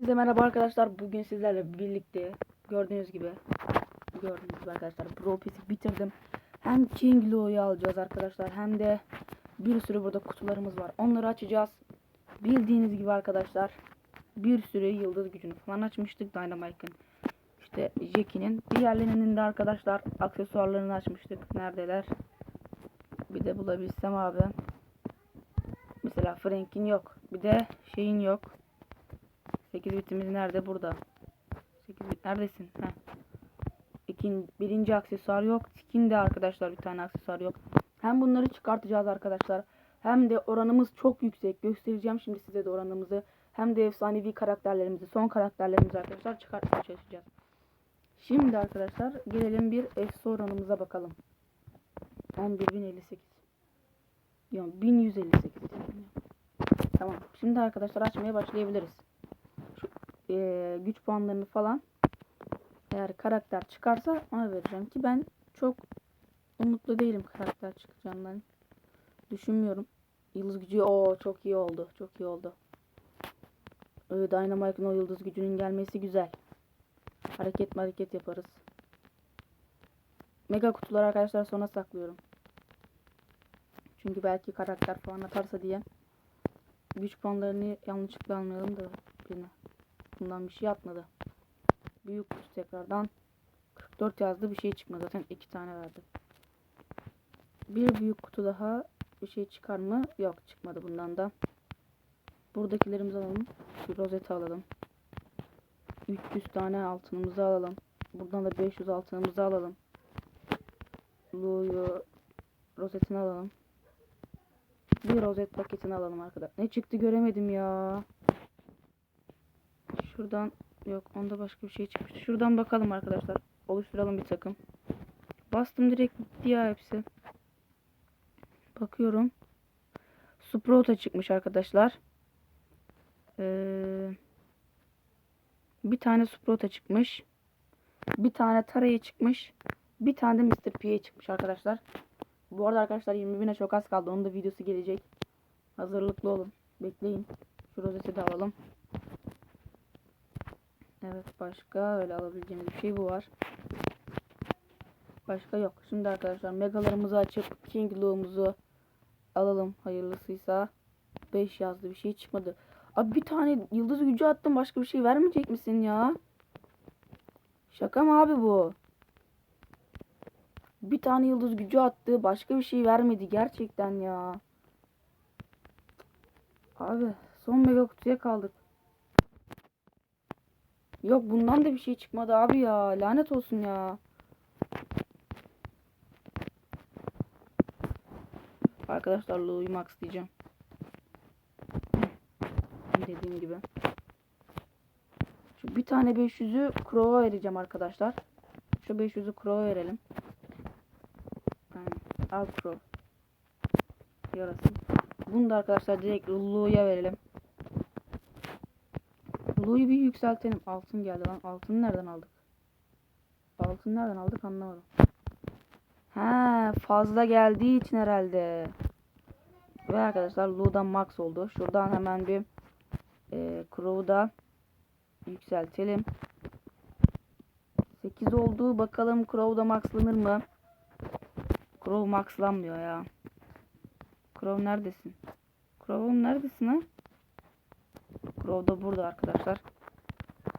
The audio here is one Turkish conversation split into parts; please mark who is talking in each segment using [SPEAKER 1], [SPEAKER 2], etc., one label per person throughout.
[SPEAKER 1] Size merhaba arkadaşlar. Bugün sizlerle birlikte gördüğünüz gibi gördüğünüz gibi arkadaşlar Pass'i bitirdim. Hem King Lou'yu alacağız arkadaşlar hem de bir sürü burada kutularımız var. Onları açacağız. Bildiğiniz gibi arkadaşlar bir sürü yıldız gücünü falan açmıştık Dynamite'ın. İşte Jackie'nin diğerlerinin de arkadaşlar aksesuarlarını açmıştık. Neredeler? Bir de bulabilsem abi. Mesela Frank'in yok. Bir de şeyin yok. 8 bitimiz nerede? Burada. 8 bit neredesin? Heh. İkin, birinci aksesuar yok. Skin de arkadaşlar bir tane aksesuar yok. Hem bunları çıkartacağız arkadaşlar. Hem de oranımız çok yüksek. Göstereceğim şimdi size de oranımızı. Hem de efsanevi karakterlerimizi, son karakterlerimizi arkadaşlar çıkartmaya çalışacağız. Şimdi arkadaşlar gelelim bir efsa oranımıza bakalım. 11.058. Yok 1158. Tamam. Şimdi arkadaşlar açmaya başlayabiliriz e, güç puanlarını falan eğer karakter çıkarsa ona vereceğim ki ben çok umutlu değilim karakter çıkacağından. Düşünmüyorum. Yıldız gücü o çok iyi oldu. Çok iyi oldu. Ee, Dynamite'ın o yıldız gücünün gelmesi güzel. Hareket hareket yaparız. Mega kutuları arkadaşlar sona saklıyorum. Çünkü belki karakter falan atarsa diye güç puanlarını yanlışlıkla almayalım da birine bundan bir şey atmadı. Büyük kutu tekrardan 44 yazdı bir şey çıkmadı. Zaten iki tane verdi. Bir büyük kutu daha bir şey çıkar mı? Yok çıkmadı bundan da. Buradakilerimizi alalım. Şu rozeti alalım. 300 tane altınımızı alalım. Buradan da 500 altınımızı alalım. Lu'yu rozetini alalım. Bir rozet paketini alalım arkadaşlar. Ne çıktı göremedim ya. Şuradan yok onda başka bir şey çıkmış. Şuradan bakalım arkadaşlar. Oluşturalım bir takım. Bastım direkt gitti ya hepsi. Bakıyorum. Sprout'a çıkmış arkadaşlar. Ee, bir tane Sprout'a çıkmış. Bir tane Tara'ya çıkmış. Bir tane de Mr. P'ye çıkmış arkadaşlar. Bu arada arkadaşlar 20 bine çok az kaldı. Onun da videosu gelecek. Hazırlıklı olun. Bekleyin. Şu rozeti de alalım. Evet başka öyle alabileceğimiz bir şey bu var. Başka yok. Şimdi arkadaşlar megalarımızı açıp King Lou'umuzu alalım hayırlısıysa. 5 yazdı bir şey çıkmadı. Abi bir tane yıldız gücü attım başka bir şey vermeyecek misin ya? Şaka mı abi bu? Bir tane yıldız gücü attı başka bir şey vermedi gerçekten ya. Abi son mega kutuya kaldık. Yok bundan da bir şey çıkmadı abi ya. Lanet olsun ya. Arkadaşlar Max diyeceğim. Dediğim gibi. Şu bir tane 500'ü Crow'a vereceğim arkadaşlar. Şu 500'ü Crow'a verelim. Al Crow. Yarasın. Bunu da arkadaşlar direkt Lou'ya verelim. Lou'yu bir yükseltelim. Altın geldi lan. Altını nereden aldık? Altın nereden aldık anlamadım. He fazla geldiği için herhalde. Ve arkadaşlar Lou'dan max oldu. Şuradan hemen bir e, Crow'u da yükseltelim. 8 oldu. Bakalım Crow'da maxlanır mı? Crow maxlanmıyor ya. Crow neredesin? Crow'um neredesin ha? Crow da burada arkadaşlar.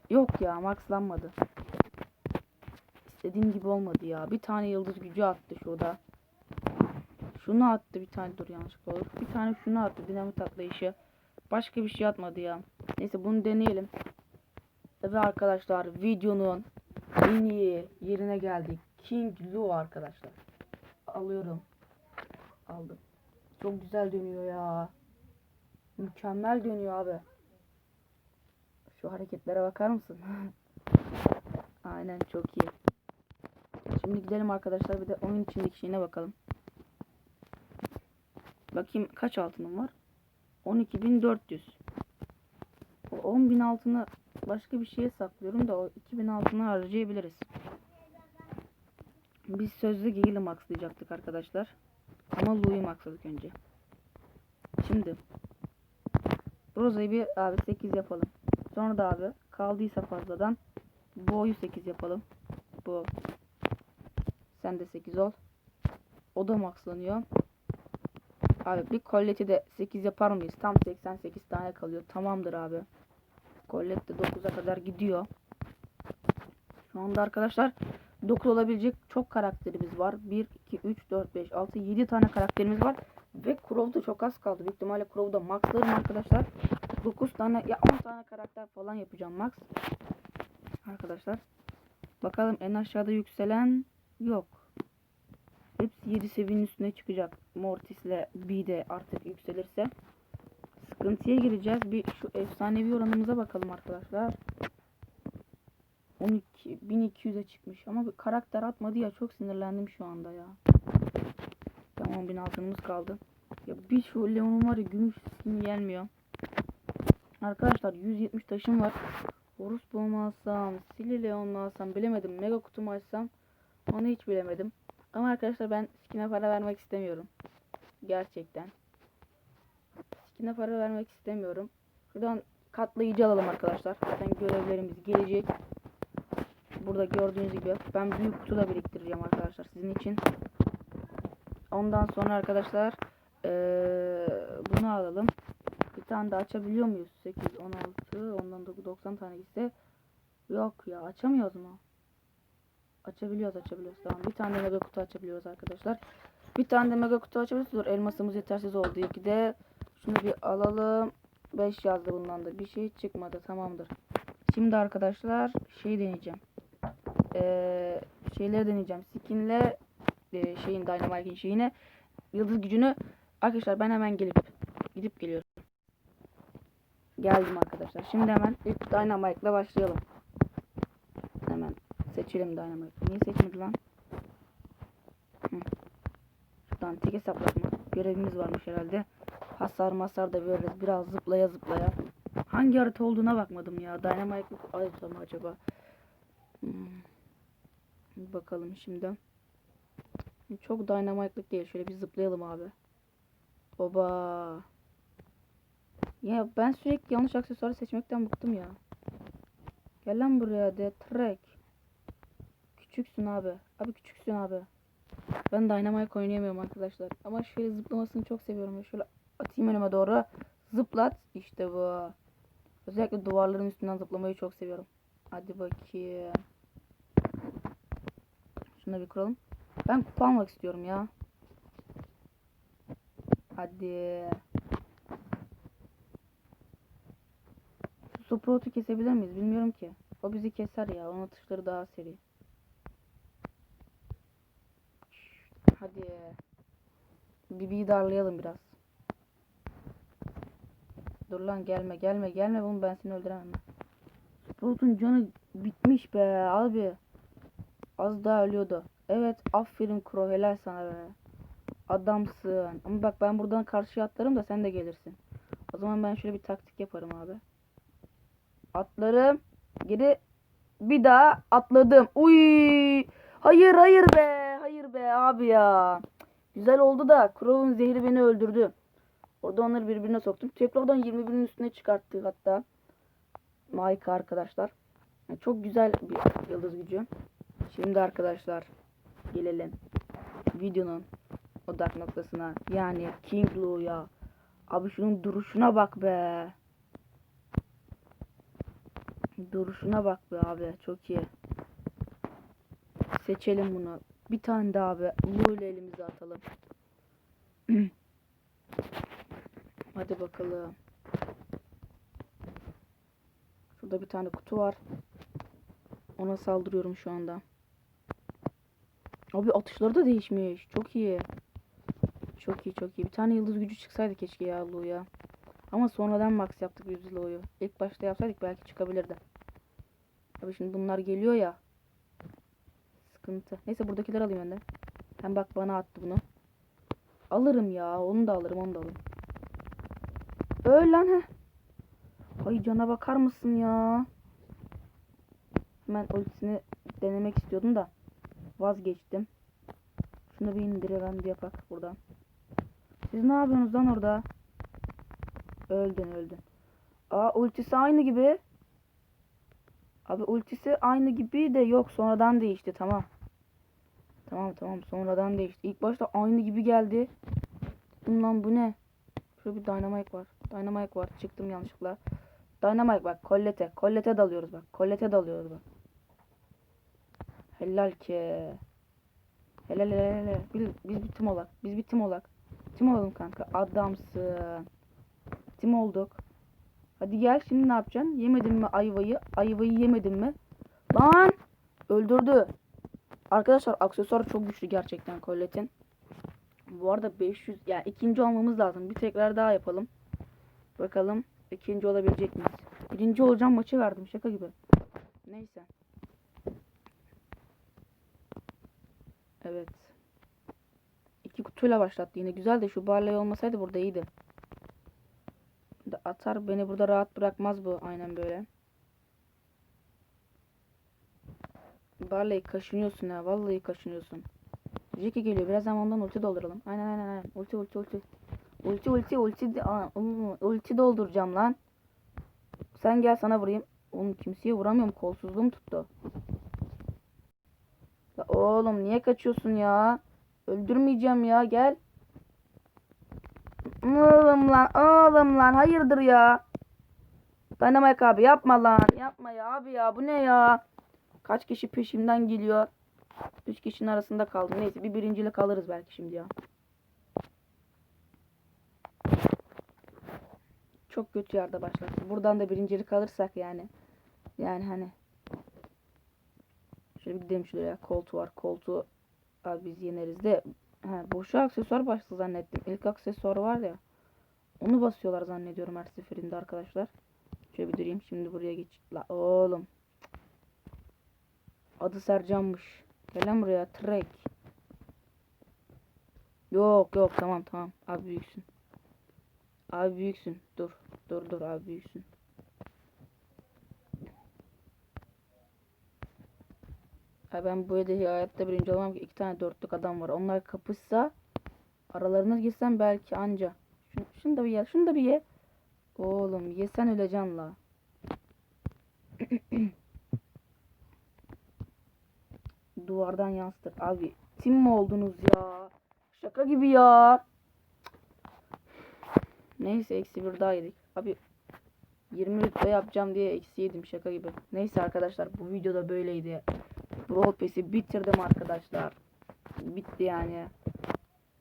[SPEAKER 1] Yok ya maxlanmadı. İstediğim gibi olmadı ya. Bir tane yıldız gücü attı şurada. Şunu attı bir tane dur yanlışlıkla olur. Bir tane şunu attı dinamit atlayışı. Başka bir şey atmadı ya. Neyse bunu deneyelim. Ve arkadaşlar videonun en iyi yerine geldik. King Lu arkadaşlar. Alıyorum. Aldım. Çok güzel dönüyor ya. Mükemmel dönüyor abi. Şu hareketlere bakar mısın? Aynen çok iyi. Şimdi gidelim arkadaşlar bir de oyun içindeki şeyine bakalım. Bakayım kaç altınım var? 12.400. O 10.000 altını başka bir şeye saklıyorum da o 2000 altını harcayabiliriz. Biz sözlü Gale'ı maxlayacaktık arkadaşlar. Ama Lou'yu maxladık önce. Şimdi Rosa'yı bir abi 8 yapalım. Sonra da abi kaldıysa fazladan boyu 8 yapalım. Bu. Sen de 8 ol. O da maxlanıyor. Abi bir kolleti de 8 yapar mıyız? Tam 88 tane kalıyor. Tamamdır abi. Kollet de 9'a kadar gidiyor. Şu anda arkadaşlar 9 olabilecek çok karakterimiz var. 1, 2, 3, 4, 5, 6, 7 tane karakterimiz var. Ve Crow'da çok az kaldı. Büyük ihtimalle Crow'da maxlarım arkadaşlar. 9 tane ya 10 tane karakter falan yapacağım max. Arkadaşlar. Bakalım en aşağıda yükselen yok. Hepsi 7 seviyenin üstüne çıkacak. Mortis'le B de artık yükselirse. Sıkıntıya gireceğiz. Bir şu efsanevi oranımıza bakalım arkadaşlar. 12 1200'e çıkmış ama bir karakter atmadı ya çok sinirlendim şu anda ya. Tamam 10.000 altınımız kaldı. Ya bir şu Leon'un var ya gümüş gelmiyor. Arkadaşlar 170 taşım var. Horus bomba alsam, Sili Leon mu alsam bilemedim. Mega kutumu açsam onu hiç bilemedim. Ama arkadaşlar ben skin'e para vermek istemiyorum. Gerçekten. Skin'e para vermek istemiyorum. Şuradan katlayıcı alalım arkadaşlar. Zaten görevlerimiz gelecek. Burada gördüğünüz gibi ben büyük kutu da biriktireceğim arkadaşlar sizin için. Ondan sonra arkadaşlar eee, bunu alalım. Tane de açabiliyor muyuz? 8, 16, ondan 9, 90 tane ise yok ya açamıyoruz mu? Açabiliyoruz açabiliyoruz. Tamam bir tane de mega kutu açabiliyoruz arkadaşlar. Bir tane de mega kutu açabiliyoruz. Dur elmasımız yetersiz oldu. İki de şunu bir alalım. 5 yazdı bundan da. Bir şey çıkmadı. Tamamdır. Şimdi arkadaşlar şey deneyeceğim. Ee, şeyleri deneyeceğim. Skinle e, şeyin Dynamite'in şeyine yıldız gücünü arkadaşlar ben hemen gelip gidip geliyorum. Geldim arkadaşlar. Şimdi hemen ilk Dynamite'la başlayalım. Hemen seçelim Dynamite. Niye seçmedi lan? Hı. Şuradan tek hesaplatma. Görevimiz varmış herhalde. Hasar masar da veririz. Biraz zıplaya zıplaya. Hangi harita olduğuna bakmadım ya. Dynamite harita mı acaba? Hmm. Bakalım şimdi. Çok dynamite'lık değil. Şöyle bir zıplayalım abi. Oba. Ya ben sürekli yanlış aksesuarı seçmekten bıktım ya. Gel lan buraya de trek. Küçüksün abi. Abi küçüksün abi. Ben Dynamite oynayamıyorum arkadaşlar. Ama şöyle zıplamasını çok seviyorum. Şöyle atayım önüme doğru. Zıplat. İşte bu. Özellikle duvarların üstünden zıplamayı çok seviyorum. Hadi bakayım. Şunu da bir kuralım. Ben kupa almak istiyorum ya. Hadi. Şu Sprout'u kesebilir miyiz? Bilmiyorum ki. O bizi keser ya. Onun atışları daha seri. Hadi. Bibi'yi darlayalım biraz. Dur lan gelme gelme gelme bunu ben seni öldüremem. Sprout'un canı bitmiş be abi. Az daha ölüyordu. Evet aferin Crow helal sana be. Adamsın. Ama bak ben buradan karşıya atlarım da sen de gelirsin. O zaman ben şöyle bir taktik yaparım abi. Atlarım. Geri bir daha atladım. Uy! Hayır hayır be. Hayır be abi ya. Güzel oldu da Crow'un zehri beni öldürdü. Orada onları birbirine soktum. Tekrardan 21'in üstüne çıkarttık hatta. Mike arkadaşlar. Yani çok güzel bir yıldız gücü. Şimdi arkadaşlar gelelim videonun odak noktasına. Yani King ya. Abi şunun duruşuna bak be. Duruşuna bak be abi. Çok iyi. Seçelim bunu. Bir tane daha abi. Lu ile elimize atalım. Hadi bakalım. Şurada bir tane kutu var. Ona saldırıyorum şu anda. Abi atışları da değişmiş. Çok iyi. Çok iyi çok iyi. Bir tane yıldız gücü çıksaydı keşke ya Lu'ya. Ama sonradan max yaptık yüz Lu'yu. İlk başta yapsaydık belki çıkabilirdi. Abi şimdi bunlar geliyor ya. Sıkıntı. Neyse buradakileri alayım ben de. Hem bak bana attı bunu. Alırım ya. Onu da alırım onu da alırım. Öl lan. Ay cana bakar mısın ya? Hemen ultisini denemek istiyordum da vazgeçtim. Şunu bir indirelim bir yapak buradan. Siz ne yapıyorsunuz lan orada? Öldün öldün. Aa ultisi aynı gibi. Abi ultisi aynı gibi de yok sonradan değişti tamam. Tamam tamam sonradan değişti. İlk başta aynı gibi geldi. Bundan bu ne? Şurada bir dynamite var. Dynamite var. Çıktım yanlışlıkla. Dynamite bak. Kollete. Kollete dalıyoruz bak. Kollete dalıyoruz bak. Helal ki. Helal helal helal. Biz, biz bir tim olak. Biz bir tim olak. Tim olalım kanka. Adamsın. Tim olduk. Hadi gel şimdi ne yapacaksın? Yemedin mi ayvayı? Ayvayı yemedin mi? Lan! Öldürdü. Arkadaşlar aksesuar çok güçlü gerçekten Colette'in. Bu arada 500 yani ikinci olmamız lazım. Bir tekrar daha yapalım. Bakalım ikinci olabilecek miyiz? Birinci olacağım maçı verdim şaka gibi. Neyse. Evet. İki kutuyla başlattı yine. Güzel de şu barley olmasaydı burada iyiydi. Atar beni burada rahat bırakmaz bu aynen böyle. Barley kaşınıyorsun ha. Vallahi kaşınıyorsun. Jackie geliyor. Birazdan ondan ulti dolduralım. Aynen aynen aynen. Ulti ulti ulti. Ulti ulti ulti. de- Aa, ulti dolduracağım lan. Sen gel sana vurayım. Oğlum kimseye vuramıyorum. Kolsuzluğum tuttu. Ya oğlum niye kaçıyorsun ya? Öldürmeyeceğim ya. Gel. Oğlum lan. Oğlum lan. Hayırdır ya? Dynamite abi yapma lan. Yapma ya abi ya. Bu ne ya? Kaç kişi peşimden geliyor? Üç kişinin arasında kaldım. Neyse bir birincilik alırız belki şimdi ya. Çok kötü yerde başladık. Buradan da birincilik alırsak yani. Yani hani. Şöyle gidelim şuraya. Koltuğu var. Koltuğu abi biz yeneriz de. He, boşa aksesuar başladı zannettim. İlk aksesuar var ya. Onu basıyorlar zannediyorum her seferinde arkadaşlar. Şöyle bir durayım. Şimdi buraya geç. La oğlum. Adı Sercan'mış. Gel lan buraya trek. Yok yok tamam tamam. Abi büyüksün. Abi büyüksün. Dur. Dur dur abi büyüksün. Ay ben evde hayatta birinci olamam ki iki tane dörtlük adam var. Onlar kapışsa aralarına girsem belki anca. Şunu, şunu da bir ye. Şunu da bir ye. Oğlum yesen öleceksin la. Duvardan yansıtır. Abi tim mi oldunuz ya? Şaka gibi ya. Neyse eksi bir daha yedik. Abi 20 rütbe yapacağım diye eksi yedim şaka gibi. Neyse arkadaşlar bu videoda böyleydi. Brawl bitirdim arkadaşlar. Bitti yani.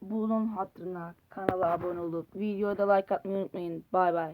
[SPEAKER 1] Bunun hatırına kanala abone olup videoda like atmayı unutmayın. Bay bay.